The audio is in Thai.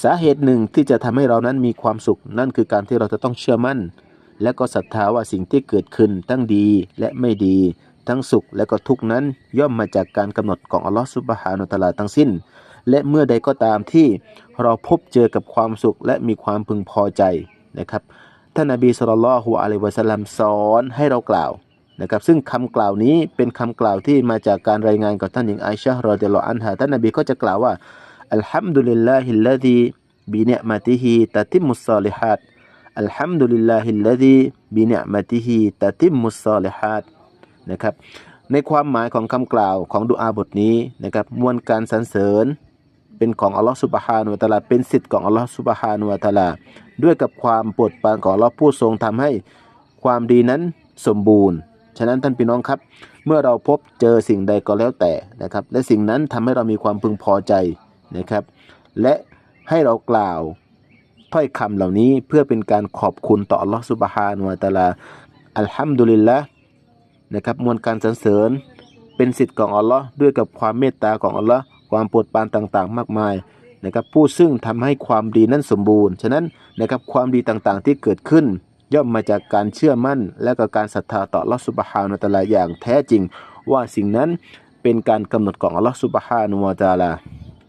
สาเหตุหนึ่งที่จะทำให้เรานั้นมีความสุข นั่นคือการที่เราจะต้องเชื่อมั่น และก็ศรัทธาว่าสิ่งที่เกิดขึ้นทั้งดีและไม่ดี ทั้งสุขและก็ทุกนั้นย่อมมาจากการกำหนดของอัลลอฮฺซุบฮานุตะอาลาทั้งสิ้น และเมื่อใดก็ตามที่เราพบเจอกับความสุขและมีความพึงพอใจนะครับท่านนบีสุลต่านละฮุอะลัยวะสัลลัมสอนให้เรากล่าวนะครับซึ่งคำกล่าวนี้เป็นคำกล่าวที่มาจากการรายงานกับท่านหญิงไอชะฮ์รอเดลอันฮาท่านนบีก็จะกล่าวว่า อัลฮัมดุลิลลาฮิลลาดีบิเนมะติฮิตะติมุสซาลิฮัดอัลฮัมดุลิลลาฮิลลาดีบิเนมะติฮิตะติมุสซาลิฮัดนะครับในความหมายของคำกล่าวของดุอาบทนี้นะครับมวลการสรรเสริญเป็นของอัลลอฮฺสุบฮานุวะตาลาเป็นสิทธิ์ของอัลลอฮฺสุบฮานุวะตาลาด้วยกับความโปรดปรานของอัลลอฮ์ผู้ทรงทำให้ความดีนั้นสมบูรณ์ ฉะนั้นท่านพี่น้องครับ เมื่อเราพบเจอสิ่งใดก็แล้วแต่นะครับ และสิ่งนั้นทำให้เรามีความพึงพอใจ นะครับ และให้เรากล่าวถ้อยคำเหล่านี้เพื่อเป็นการขอบคุณต่ออัลลอฮ์สุบฮานุวะตะอาลาอัลฮัมดุลิลละนะครับมวลการสรรเสริญเป็นสิทธิ์ของอัลลอฮ์ด้วยกับความเมตตาของอัลลอฮ์ความโปรดปรานต่างๆ มากมายนะครับผู้ซึ่งทำให้ความดีนั้นสมบูรณ์ ฉะนั้นนะครับความดีต่างๆที่เกิดขึ้น ย่อมมาจากการเชื่อมั่น และก็การศรัทธาต่ออัลลอฮฺสุบฮานุวะตะอาลาอย่างแท้จริง ว่าสิ่งนั้นเป็นการกำหนดของอัลลอฮฺสุบฮานุวะตาลา